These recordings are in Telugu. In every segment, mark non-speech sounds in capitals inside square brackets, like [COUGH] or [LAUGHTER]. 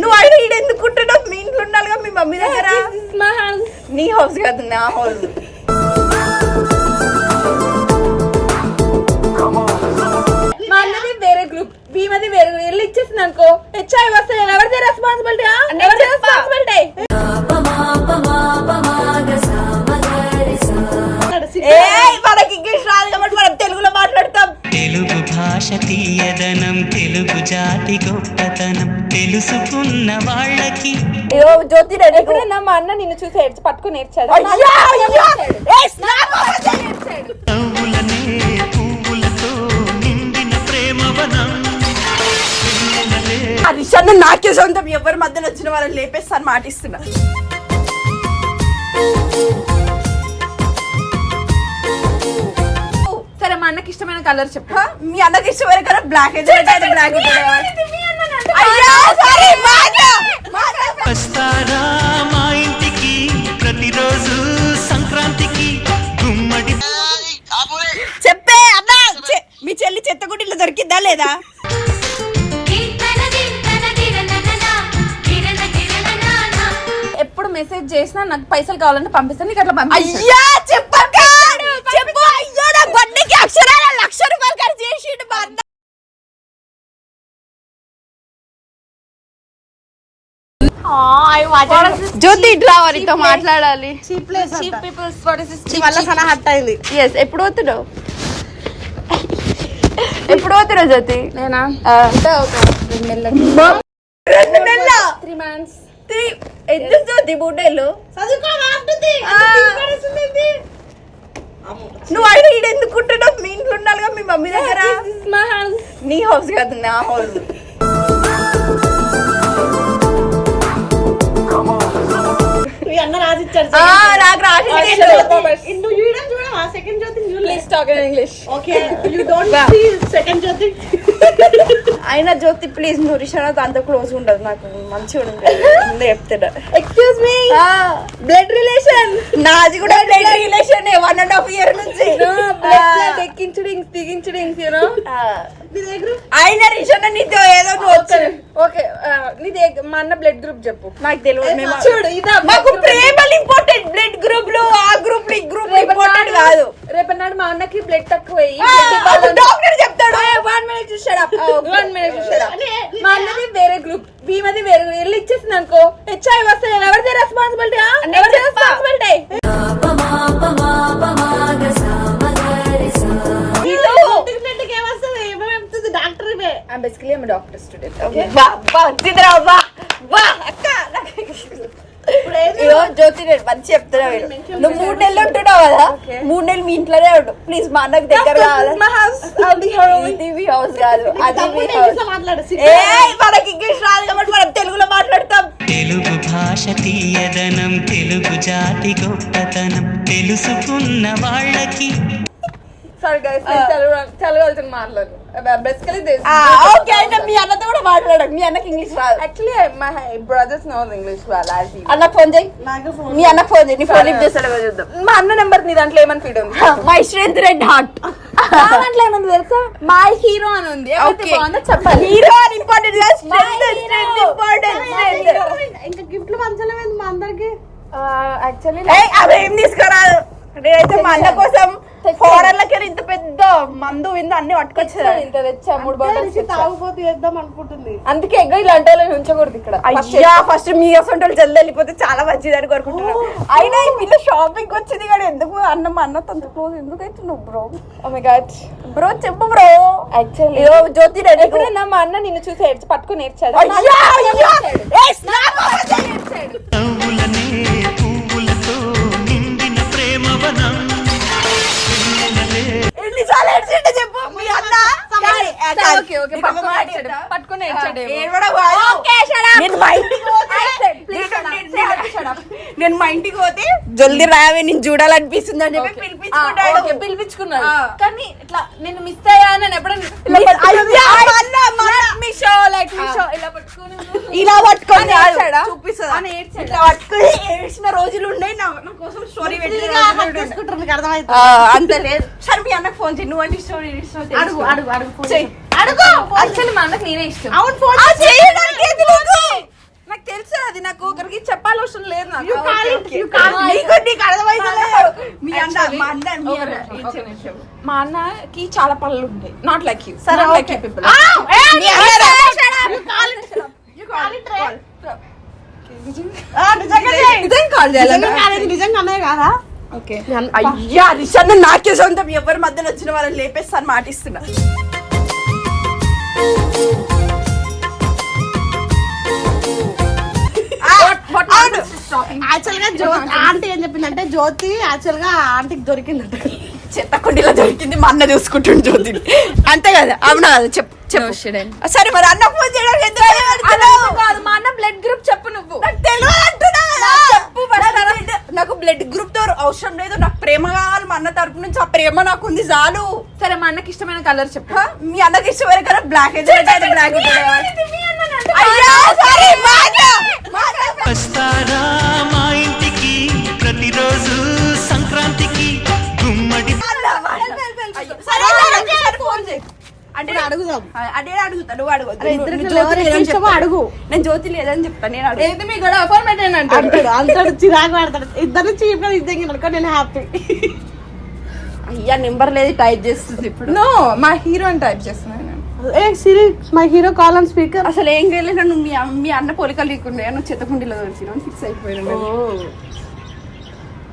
నువ్వు అడిగి ఈడ ఎందుకు ఉంటున్నావు? మీ ఇంట్లో ఉండాలిగా మీ మమ్మీ దగ్గర. మై హౌస్ నీ హౌస్ కాదు నా హౌస్ మా అన్నది వేరే గ్రూప్ భీమది వేరే. వెళ్ళి ఇచ్చేసింది అనుకో. హెచ్ఐ వస్తే ఎవరిది రెస్పాన్సిబిలిటీ ఎవరిది రెస్పాన్సిబిలిటీ మనకి ఇంగ్లీష్ రాదు కాబట్టి మనం తెలుగులో మాట్లాడతాం. తెలుగు భాష తీయదనం. జాతి గొప్పతనం తెలుసుకున్న వాళ్ళకి. అయ్యో జ్యోతి ఎప్పుడైనా మా అన్న నిన్ను చూసి ఏడ్చి పట్టుకుని ఏడ్చాడు? నవ్వులనే పువ్వులతో నిండిన ప్రేమవనం వెన్నెలలే ఆ విషయాన్ని నాకే సొంతం. ఎవరి మధ్యలో వచ్చిన వాళ్ళని లేపేస్తాను మాటిస్తున్నా. సరే మా అన్నకి ఇష్టమైన కలర్ చెప్పు? మీ అన్నకి ఇష్టమైన కదా బ్లాక్ బ్లాక్ వస్తారా మా ఇంటికి ప్రతిరోజు సంక్రాంతికి గుమ్మడి చెప్పే అన్నా చె- మీ చెల్లి చెత్తగుడ్డిలో దొరికిందా లేదా? ఎప్పుడు మెసేజ్ చేసినా నాకు పైసలు కావాలంటే పంపిస్తాను నీకు అట్లా పంపించాను అయ్యా చెప్పక్క చెప్పు అయ్యో నా బండికి అక్షరాల లక్ష రూపాయలు ఖర్చు చేసిండు మా అన్న జ్యోతి ఇట్లా వారితో మాట్లాడాలి. వల్ల సన హట్ అయింది. ఎస్ ఎప్పుడు పోతున్నావు? ఎప్పుడు పోతున్నావు జ్యోతి? నేనా. అంటే ఒక రెండు నెలలు. రెండు నెలల? త్రీ మంత్స్ త్రీ ఎందుకు జ్యోతి బూటేలు నువ్వు అడిగి ఈడ ఎందుకు ఉంటున్నావు? మీ ఇంట్లో ఉండాలిగా మీ మమ్మీ దగ్గర. మై హౌస్ నీ హౌస్ కాదు నా హౌస్ ఆ, నాకు రాసి నువ్వు చూడడం చూడవా second Jyothi please talk in English okay you don't see second Jyothi అయినా జ్యోతి ప్లీజ్ నువ్వు రిషానాథ్ అంత క్లోజ్ ఉండదు నాకు. మంచిగా ఉండదు చెప్తున్నా. ఎక్స్క్యూజ్ మీ బ్లడ్ రిలేషన్ నాది కూడా blood relation one and half year నుంచి. ఎక్కించడింగ్స్ దిగించడింగ్స్ యూనో అయినా రిషాన నీతో ఏదో నువ్వు ఓకే నీది మా అన్న బ్లడ్ గ్రూప్ చెప్పు. నాకు తెలియదు చూడు ఇదా మాకు ప్రేమలు ఇంపార్టెంట్ బ్లడ్ గ్రూప్లో ఆ గ్రూప్ ఈ గ్రూప్ ఇంపార్టెంట్ కాదు. రేపన్నాడు మా అన్నకి బ్లడ్ తక్కువ డాక్టర్ చెప్తాడు. వన్ మినిట్ చూసాడా వన్ మినిట్ చూసాడా మా అన్నది వేరే గ్రూప్ భీమది వేరే. వెళ్ళి ఇచ్చేసింది అనుకో హెచ్ఐ వస్తే ఎవరిది రెస్పాన్సిబిలిటీ ఎవరిది రెస్పాన్సిబిలిటీ డాక్టర్ ఇవే. I'm basically I'm doctor student బా. జ్యోతి నేను మంచి చెప్తున్నా వీడు. నువ్వు మూడు నెలలు ఉంటున్నావు కదా? మూడు నెలలు మీ ఇంట్లోనే ఉండు. ప్లీజ్ మా అన్నకు దగ్గర కావాలి? My house I'll be here ఇది మీ హౌస్ కాదు. అది మీ హౌస్ మాట్లాడు. ఏయ్ మనకి ఇంగ్లీష్ రాదు కాబట్టి మనం తెలుగులో మాట్లాడతాం. తెలుగు భాష తీయదనం తెలుగు జాతి గొప్పతనం తెలుసుకున్న వాళ్ళకి. సారీ గైస్ తెలుగు తెలుగు మాట్లాడు ఓకే అయితే మీ అన్నతో కూడా మాట్లాడకు మీ అన్నకి ఇంగ్లీష్ రాదు. Actually my brother's no English well as you అన్నకు ఫోన్ చేయి. మీ అన్నకు ఫోన్ చేయి. నీ ఫోన్ లిఫ్ట్ చేస్తాడు చూద్దాం. మా అన్న నెంబర్ నీ దాంట్లో ఏమని ఫీడ్ ఉంది? మై స్ట్రెంత్ రెడ్ హార్ట్ నా దాంట్లో ఏముంది తెలుసా? మై హీరో అని ఉంది. బాగుందో చెప్పాలి. హీరో అని ఇంపార్టెంట్ స్ట్రెంత్ ఇంపార్టెంట్ ఇంకా గిఫ్ట్లు పంచలేమేంది మా అందరికి? యాక్చువల్లీ ఏయ్ అవి ఏం తీసుకురాదు? నేనైతే మా అన్న కోసం మందు విందు అన్ని పట్టుకొచ్చారు ఇంత తెచ్చా మూడు బాటిల్స్. తాగుపోతే వేద్దాం అనుకుంటుంది. అందుకే ఎగ్గ ఇలాంటి వాళ్ళని ఉంచకూడదు ఇక్కడ. అయ్యా ఫస్ట్ మీ అసలు జల్ది వెళ్ళిపోతే చాలా మంచిదని కోరుకుంటున్నాను అయినా ఈ పిల్ల షాపింగ్ వచ్చింది కానీ ఎందుకు అన్న మా అన్న అంత క్లోజ్ ఎందుకు అవుతున్నావు bro oh my God bro చెప్పు బ్రో యాక్చువల్లీ జ్యోతి ఎప్పుడైనా మా అన్న నిన్ను చూసి పట్టుకుని ఏడ్చాడు. ఓకే ఓకే పట్టుకుని. నేను మా ఇంటికి పోతే నేను మా ఇంటికి పోతే జల్దీ రావే నేను చూడాలనిపిస్తుంది అని చెప్పి పిలిపించుకుంటాడు. ఓకే పిలిపించుకున్నాడు. ఆ. కానీ ఇట్లా నేను మిస్ అయ్యా అని ఎప్పుడైనా ఇలా మీ- పట్టుకుని-? చూపిస్తుందా? అని ఏడ్చాడా? ఇట్లా పట్టుకొని ఏడ్చిన రోజులు ఉన్నాయి. నా కోసం స్టోరీ నీకు అర్థమైంది అంత లేదు సరే మీ అన్నకు ఫోన్ చేయి. నువ్వు అంటే స్టోరీ అడుగు అడుగు అడుగు. అడుగు. యాక్చువల్లీ మా అన్నకి నేనే ఇష్టం. అవును ఫోన్ ఆ చేయడానికి ఏది లేదు. నీకు నీకు. మీ అన్నకి చాలా పనులు ఉంటాయి నాట్ లైక్ యూ సరే, లైక్ పీపుల్ నిజంగానే కాదా? అయ్యా రిషాన్ నాకే సొంతం. ఎవరి మధ్యలో వచ్చిన వాళ్ళని లేపేస్తాను మాటిస్తున్నా. యాక్చువల్గా జ్యోతి ఆంటీ ఏం చెప్పిందంటే జ్యోతి యాక్చువల్గా ఆంటీకి దొరికిందంట చెత్త కుండీలో దొరికింది మా అన్న చూసుకుంటుండు జ్యోతిని. అంతే కదా? అవునా? కదా చెప్పు. చెప్పు. సరే మరి అన్న ఫోన్ చేయడానికి ఎందుకు? కాదు మా అన్న బ్లడ్ గ్రూప్ చెప్పు నువ్వు. నాకు తెలియదు అంటున్నా కదా. చెప్పు first. నాకు బ్లడ్ గ్రూప్తో అవసరం లేదు. నాకు ప్రేమ కావాలి మా అన్న తరపు నుంచి. ఆ ప్రేమ నాకు ఉంది చాలు. సరే మా అన్నకి ఇష్టమైన కలర్ చెప్పు? మీ అన్నకి ఇష్టమైన కదా బ్లాక్ బ్లాక్ చెప్పు. అడుగు. నేను జ్యోతి లేదని చెప్తాను నేను అడుగు. మీ కూడా అపార్ట్మెంట్ అని అంటాడు? అంటాడు అంటాడు చిరాకు పడతాడు. ఇద్దరు చీప్గా నేను హ్యాపీ అయ్యా నెంబర్ లేదు టైప్ చేస్తుంది ఇప్పుడు. నో మా హీరో అని టైప్ చేస్తున్నాను నేను. Hey Siri my hero call on speaker అసలు ఏం చేయలేదు నువ్వు మీ అమ్మ- మీ అన్న పోలికలు లేకుండా నువ్వు చెత్తకుండీలో దొరికినా ఫిక్స్ అయిపోయాను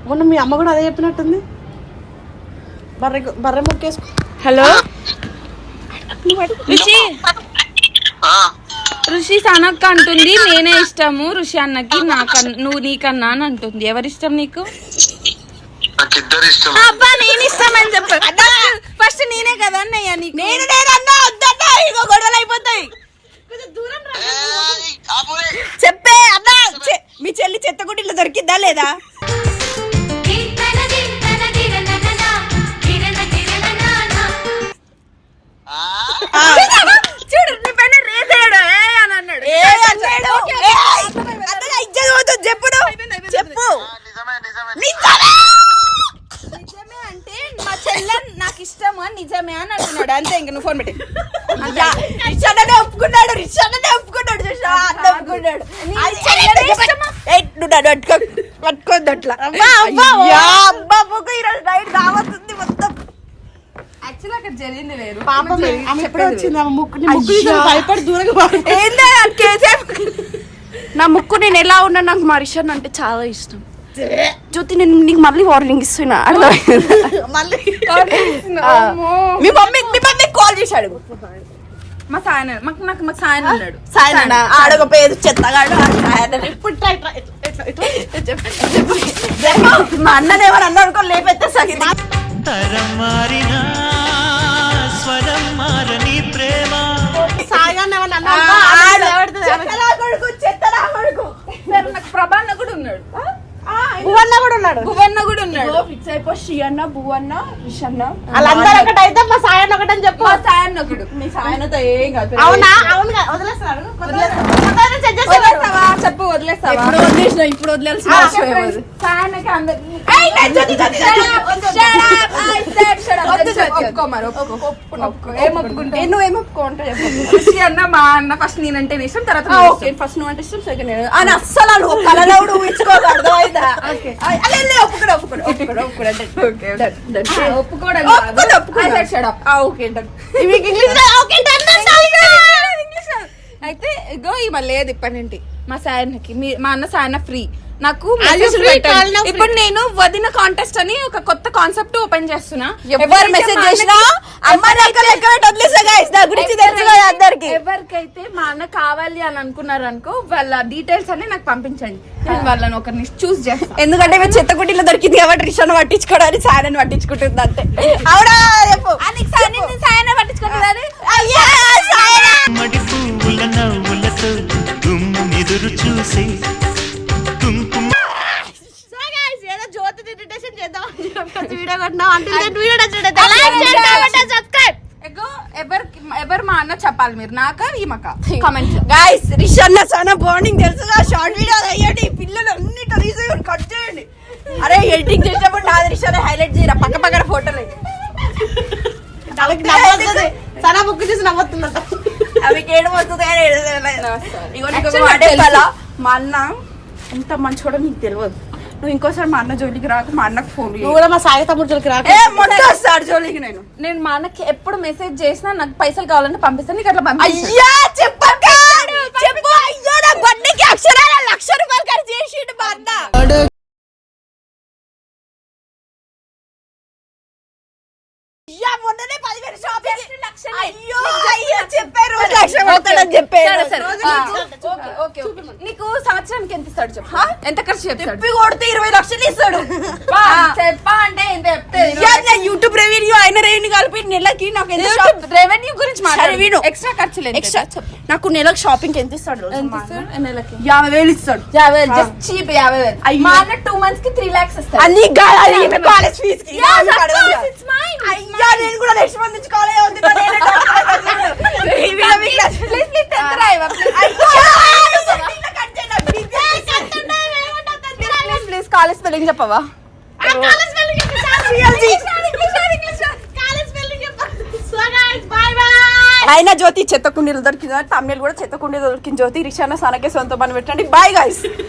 మొన్న మీ అమ్మ కూడా అదే చెప్పినట్టుంది? బర్రె బర్రె ముక్కేసుకో హలో ఋషి ఋషి సనక్క అంటుంది నేనే ఇష్టము ఋషి అన్నకి నాకన్నా నువ్వు నీకన్నా అని అంటుంది. ఎవరిష్టం నీకు? నాకిద్దరు ఇష్టం అబ్బా నేను ఇష్టం అని చెప్పు ఫస్ట్ నేనే కదా అన్నయ్య నీకు. నేను నేను అన్నా వద్దన్నా ఇగో గొడవలు అయిపోతాయి. చెప్పే అన్నా మీ చెల్లి చెత్తకుండీలో దొరికిద్దా లేదా? ఆ, చూడు నీ పైన రేసాడు ఏ అని అన్నాడు పోతుంది చెప్పు. నిజమే అంటే మా చెల్లె నాకు ఇష్టము నిజమే అని అంటున్నాడు. అంతే ఇంక నువ్వు ఫోన్ పెట్టి. రిషాన్ననే ఒప్పుకున్నాడు రిషాన్ననే ఒప్పుకున్నాడు చూసావా? అన్న ఒప్పుకున్నాడు. పట్టుకోద్దు అట్లా. అయ్యా, అబ్బా పొగ ఈరోజు నైట్ రావస్తుంది మొత్తం యాక్చువల్ అక్కడ జరిగింది వేరు. పాపం ఆమె ఎప్పుడో వచ్చింది? ఆమె ముక్కు నీ ముక్కు భయపడి దూరంగా నా నేను ఎలా ఉన్నా నాకు మా రిషాన్ అంటే చాలా ఇష్టం. జ్యోతి నేను నీకు మళ్ళీ వార్నింగ్ ఇస్తున్నా. [LAUGHS] మళ్ళీ. మీ మమ్మీ మీ మమ్మీ కాల్ చేశాడు. మా సాయన మాకు నాకు మాకు సాయన ఉన్నాడు. సాయన. ఆడొక పేరు చెత్తగాడు. సాయన ఇప్పుడు ట్రై ట్రై. మా అన్నని ఎవరు అన్న అనుకో లేపెత్తే సగిది తరం మారినా ఉన్నాడు. భువన్న కూడా ఉన్నాడు. భువన్న కూడా ఉన్నాడు. ఫిక్స్ అయిపో అన్న బూ అన్న రిష్ అన్న వాళ్ళందరూ ఒకటైతే మా సాయన్ ఒకటని చెప్పు. మా సాయన్న ఒకడు. మీ సాయనతో ఏం కాదు. అవునా? అవును చెప్పు వదిలేస్తావా? ఇప్పుడు వదిలేసిన నువ్వేం ఒప్పుకోంటా చెప్పు. [LAUGHS] అన్న మా అన్న ఫస్ట్ నేనంటే ఇష్టం తర్వాత. ఫస్ట్ నువ్వు అంటే ఇష్టం. సెకండ్ నేను. అని అస్సలు అదే ఒప్పుకోడు ఒప్పుకోడు ఒప్పుకోడు ఒప్పుకోడు. ఆ, ఒప్పుకోవడం ఒప్పుకోదు, కాదు. ఒప్పుకోదు. I said shut up. ఆ, ఓకే done. మీకు ఇంగ్లీష్ ఓకే ఇంగ్లీష్ అయితే ఇగో ఇవాళ లేదు ఇప్పటి నుండి? మా సాయన్నకి మీ మా అన్న సాయన్న ఫ్రీ. నాకు. ఇప్పుడు నేను వదిన కాంటెస్ట్ అని ఒక కొత్త కాన్సెప్ట్ ఓపెన్ చేస్తున్నా. ఎవరు మెసేజ్ మా చేసినా అమ్మ గురించి తెలుసు కదా అందరికి. ఎవరికైతే మా అన్న కావాలి అని అనుకున్నారు అనుకో వాళ్ళ డీటెయిల్స్ అన్ని నాకు పంపించండి. నేను వాళ్ళని ఒకరిని చూస్ చేస్తాను ఎందుకంటే మేము చెత్త కుట్టిలో దొరికింది కాబట్టి రిషాను పట్టించుకోవడానికి సాయనని పట్టించుకుంటుంది అంతే. అవునా? చెప్పు సాయన! పట్టించుకుంటుంది ఎదురు చూసే కుంకుమ ఎవరు మా అన్న చెప్పాలి మీరు? నాక ఈమక? కామెంట్ గైస్ రిషాన్న చాలా బాండింగ్ తెలుసుగా షార్ట్ వీడియో అయ్యండి పిల్లలు అన్ని తీసేయండి కట్ చేయండి. అరే ఎడిటింగ్ చేసినప్పుడు నాది రిషానే హైలైట్ చేయరా? పక్క పక్కన ఫోటోలు సనా బుక్ చేసి నవ్వుతుందంట అవి ఏడు వస్తుంది కానీ ఏడు? మా అన్న ఎంత మంచోడో నీకు తెలియదు నువ్వు ఇంకోసారి మా అన్న జోలికి రాకు మా అన్నకు ఫోన్ నువ్వు కూడా మా సాయి తమ్ముడు జోలికి రాకు. వస్తాడు జోలికి నేను. నేను మా అన్నకి ఎప్పుడు మెసేజ్ చేసినా నాకు పైసలు కావాలంటే పంపిస్తాను నీకు అట్లా పంపించు అయ్యా చెప్పు. నీకు సంవత్సరానికి ఎంత ఇస్తాడు చెప్పు? ఎంత ఖర్చు చెప్తాడు? తిప్పి కొడితే ఇరవై లక్షలు ఇస్తాడు. చెప్పా చెప్పా అంటే ఎంత చెప్తే యూట్యూబ్ రెవెన్యూ ఆయన రెవెన్యూ కలిపి నెలకి నాకు ఎంత రెవెన్యూ గురించి. మాట్లాడు. ఎక్స్ట్రా ఖర్చు లేదు ఎక్స్ట్రా నాకు నెలకు షాపింగ్ ఎంత ఇస్తాడు అన్న? నెలకి? యాభై వేలు ఇస్తాడు. యాభై వేలు జస్ట్ చీప్ యాభై వేలు. మా అన్న టూ మంత్స్కి త్రీ లాక్స్ ఇస్తాడు. ఈమె కాలేజ్ ఫీజు. అయ్యా నేను కూడా నెక్స్ట్ మంత్ నుంచి కాలేజ్ [LAUGHS] నేనే ఈ వీడియో మీకు నచ్చింది. ప్లీజ్ ప్లీజ్ టెన్త్ రాయవా అయ్యా, ఇలా కట్ చేయనా? ప్లీజ్ ప్లీజ్ కాలేజ్ స్పెల్లింగ్ చెప్పవా [LAUGHS] అయినా జ్యోతి చెత్త కుండీలు దొరికింది? తమిళ కూడా చెత్త కుండీలు దొరికింది జ్యోతి. రిషాన సనకే సొంత పని పెట్టండి. Bye guys